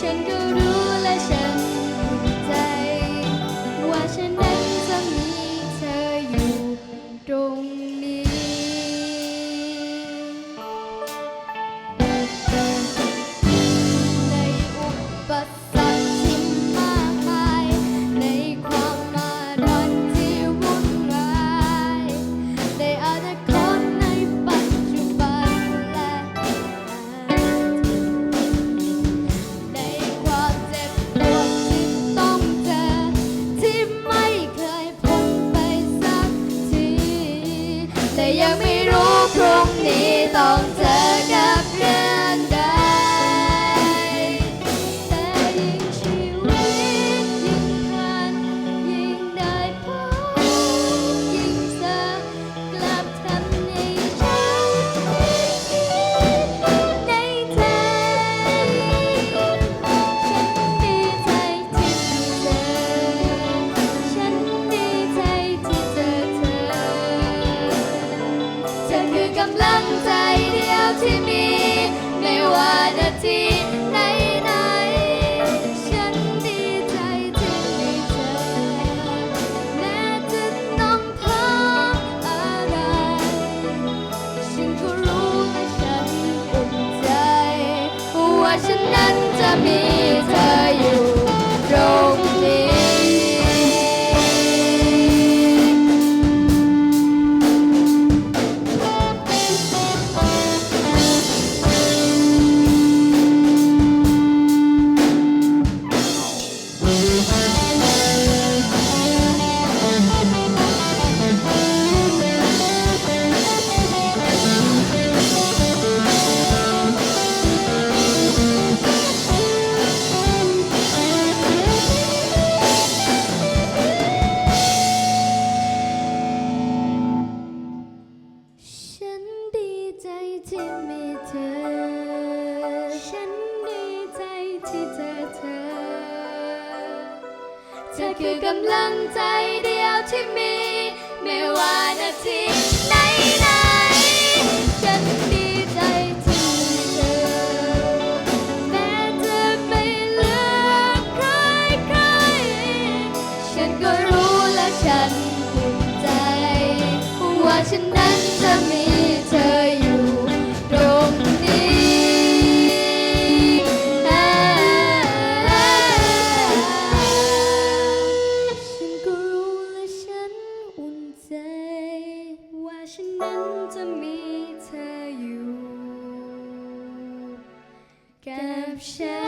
ฉันก็รู้และฉัน ยังไม่รู้พรุ่งนี้ต้องเจอ ทีไหนไหนๆฉันดีใจที่มีเธอ แม้จะต้องพบอะไร ฉันก็รู้และฉันอุ่นใจ ว่าฉันนั้นจะมีเธออยู่ ฉันดีใจที่มีเธอ ฉันดีใจที่เจอเธอ เธอคือกำลังใจเดียวที่มี ไม่ว่านาทีไหนไหนฉันดีใจที่มีเธอ แม้จะไม่เลือใครใคร ฉันก็รู้และฉันภูมิใจว่าฉัน Shell.